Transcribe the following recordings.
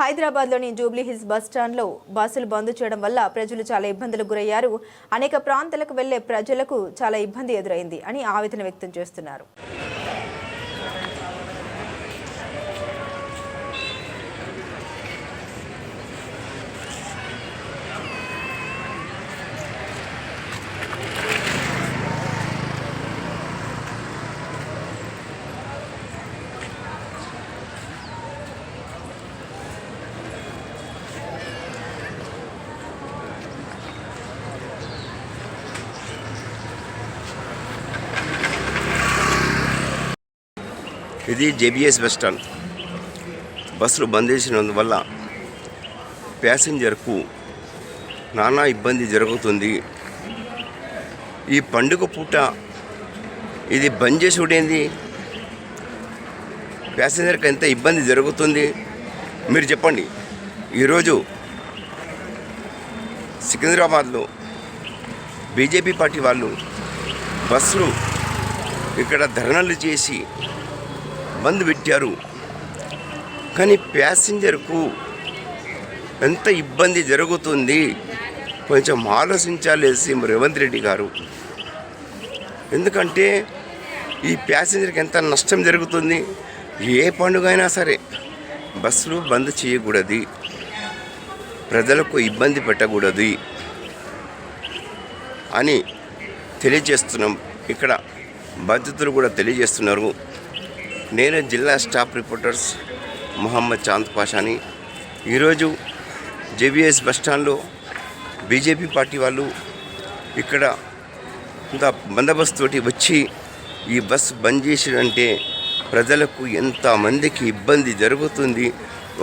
హైదరాబాద్లోని Jubilee hills bus బస్సులు బంద్ చేయడం వల్ల ప్రజలు చాలా ఇబ్బందులకు గురయ్యారు. అనేక ప్రాంతాలకు వెళ్ళే ప్రజలకు చాలా ఇబ్బంది ఎదురైంది అని ఆవేదన వ్యక్తం చేస్తున్నారు. ఇది జేబిఎస్ బస్ స్టాండ్. బస్సులు బంద్ చేసినందువల్ల ప్యాసింజర్కు నానా ఇబ్బంది జరుగుతుంది. ఈ పండుగ పూట ఇది బంద్ చేసుడేంది ప్యాసింజర్కి ఎంత ఇబ్బంది జరుగుతుంది? మీరు చెప్పండి. ఈరోజు సికింద్రాబాద్లో బీజేపీ పార్టీ వాళ్ళు బస్సులు ఇక్కడ ధర్నాలు చేసి బంద్ పెట్టారు. కానీ ప్యాసింజర్కు ఎంత ఇబ్బంది జరుగుతుంది? కొంచెం ఆలోచించాలి సీఎం రేవంత్ రెడ్డి గారు. ఎందుకంటే ఈ ప్యాసింజర్కి ఎంత నష్టం జరుగుతుంది? ఏ పండుగ అయినా సరే బస్సులు బంద్ చేయకూడదు. ప్రజలకు ఇబ్బంది పెట్టకూడదు అని తెలియజేస్తున్నాం. ఇక్కడ బాధ్యతలు కూడా తెలియజేస్తున్నారు. నేను జిల్లా స్టాఫ్ రిపోర్టర్స్ మొహమ్మద్ చాంద్ పాషాని. ఈరోజు జేబీఎస్ బస్టాండ్లో బీజేపీ పార్టీ వాళ్ళు ఇక్కడ ఇంత బందోబస్తు తోటి వచ్చి ఈ బస్ బంద్ చేసినంటే ప్రజలకు ఎంతమందికి ఇబ్బంది జరుగుతుంది?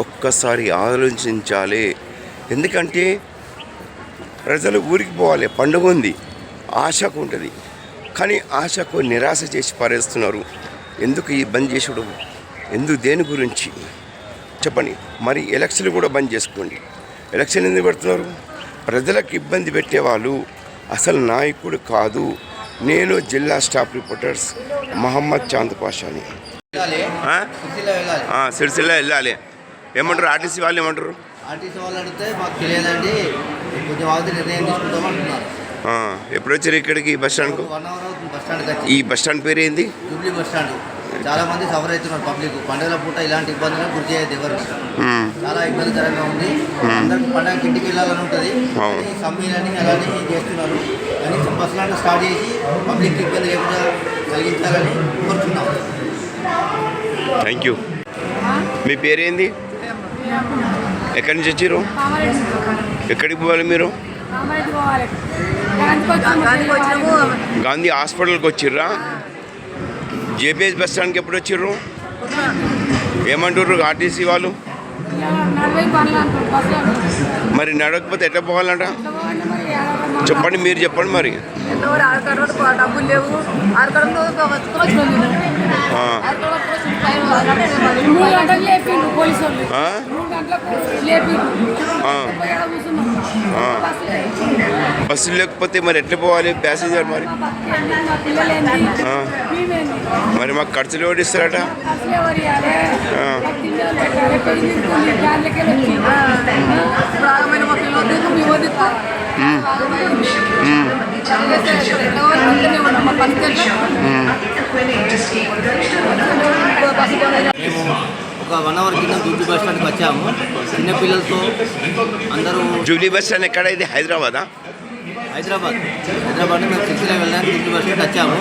ఒక్కసారి ఆలోచించాలి. ఎందుకంటే ప్రజలు ఊరికి పోవాలి పండుగ ఉంది ఆశకు ఉంటుంది. కానీ ఆశకు నిరాశ చేసి పారేస్తున్నారు. ఎందుకు ఈ బంద్ చేసుడు? ఎందుకు దేని గురించి? చెప్పండి. మరి ఎలక్షన్లు కూడా బంద్ చేసుకోండి. ఎలక్షన్ ఎందుకు పెడుతున్నారు? ప్రజలకు ఇబ్బంది పెట్టేవాళ్ళు అసలు నాయకుడు కాదు. నేను జిల్లా స్టాఫ్ రిపోర్టర్స్ మహమ్మద్ చాంద్ పాషాని. సిరిసిల్ల వెళ్ళాలి. ఏమంటారు? ఆర్టీసీ వాళ్ళు ఏమంటారు? ఆర్టీసీ వాళ్ళు అడిగితే మాకు తెలియదండి. కొంచెం నిర్ణయం తీసుకుంటామంటున్నారు ఎప్పుడు వచ్చారు ఇక్కడికి ఈ బస్ స్టాండ్కు? ఈ బస్ స్టాండ్ పేరు ఏంది జూబ్లీ బస్ స్టాండ్. చాలా మంది సఫర్ అవుతున్నారు పబ్లిక్. పండుగల పూట ఇలాంటి ఇబ్బందులను గురి చేయదు ఎవరు. చాలా ఇబ్బందికరంగా ఉంది. అందరికి పండగకి ఇంటికి వెళ్ళాలని ఉంటుంది. సమ్మెలని అలానే చేస్తున్నారు. కనీసం బస్ స్టాండ్ స్టార్ట్ చేసి పబ్లిక్ ఇబ్బంది లేకుండా కలిగించాలని కోరుతున్నాం థ్యాంక్ యూ. మీ పేరేంది? ఎక్కడి నుంచి వచ్చారు? ఎక్కడికి పోవాలి మీరు? గాంధీ హాస్పిటల్కి వచ్చిర్రా? జేపీఎస్ బస్ స్టాండ్కి ఎప్పుడు వచ్చిర్రు? ఏమంటారు ఆర్టీసీ వాళ్ళు? మరి నడవకపోతే ఎట్లా పోవాలంట? చెప్పండి మీరు చెప్పండి మరి. డబ్బులు బస్సు లేకపోతే మరి ఎట్లా పోవాలి? ప్యాసింజర్ మరి? మరి మాకు ఖర్చులు ఎవరు ఇస్తారట అసలు ఎవరు ఇవ్వాలి ఆ. మాకు తిండి పెట్టాలి పెళ్ళి తీసుకుంది దాంట్లోకి వచ్చి ప్రారంభమైన మా పిల్లలు వద్దు మేము వద్దు ఎట్లా ఉన్నాం మా పరిస్థితి మేము ఒక వన్ అవర్ కింద జూబ్లీ బస్ స్టాండ్కి వచ్చాము. చిన్న పిల్లలతో అందరూ జూబ్లీ బస్ స్టాండ్ ఎక్కడ? ఇది హైదరాబాదా? హైదరాబాద్. హైదరాబాద్ మేము సిరిసిల్ల వెళ్ళడానికి జూబ్లీ బస్ స్టాండ్ వచ్చాము.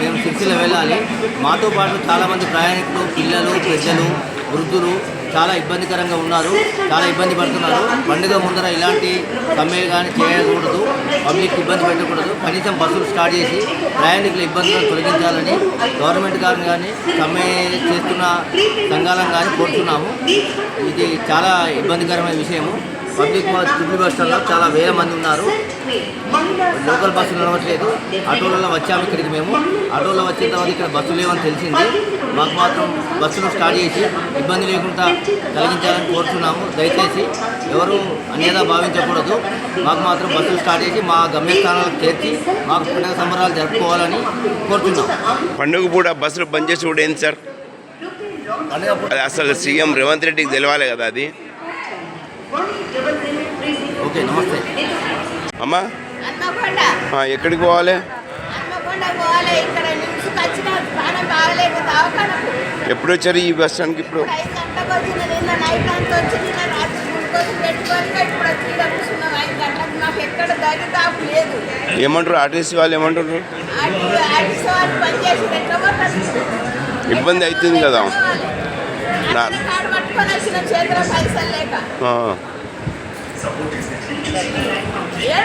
మేము సిరిసిల్ల వెళ్ళాలి. మాతో పాటు చాలామంది ప్రయాణికులు పిల్లలు పెద్దలు వృద్ధులు చాలా ఇబ్బందికరంగా ఉన్నారు చాలా ఇబ్బంది పడుతున్నారు. పండుగ ముందర ఇలాంటి సమ్మె కానీ చేయకూడదు పబ్లిక్ ఇబ్బంది పెట్టకూడదు. కనీసం బస్సులు స్టార్ట్ చేసి ప్రయాణికుల ఇబ్బందులను తొలగించాలని గవర్నమెంట్ గారిని కానీ సమ్మె చేస్తున్న సంఘాలను కానీ కోరుతున్నాము. ఇది చాలా ఇబ్బందికరమైన విషయము. పబ్లిక్ దిల్లీ జూబ్లీ బస్ స్టాండ్లో చాలా వేల మంది ఉన్నారు. లోకల్ బస్సులు నడవట్లేదు. ఆటోలలో వచ్చాము ఇక్కడికి మేము. ఆటోలో వచ్చిన తర్వాత ఇక్కడ బస్సులు లేవని తెలిసింది. మాకు మాత్రం బస్సులు స్టార్ట్ చేసి ఇబ్బంది లేకుండా కలిగించాలని కోరుతున్నాము దయచేసి ఎవరు అన్యదా భావించకూడదు. మాకు మాత్రం బస్సులు స్టార్ట్ చేసి మా గమ్యస్థానాలకు చేర్చి మాకు పండుగ సంబరాలు జరుపుకోవాలని కోరుతున్నాం పండుగ కూడా బస్సులు బంద్ చేసి కూడా ఏంటి సార్? అసలు సీఎం రేవంత్ రెడ్డికి తెలవాలి కదా అది. ఓకే నమస్తే. అమ్మా. ఎక్కడికి పోవాలి? ఎప్పుడు వచ్చారు ఈ బస్ స్టాండ్కి ఇప్పుడు? ఏమంటారు? ఆర్టీసీ వాళ్ళు ఏమంటారు? ఇబ్బంది అవుతుంది కదా.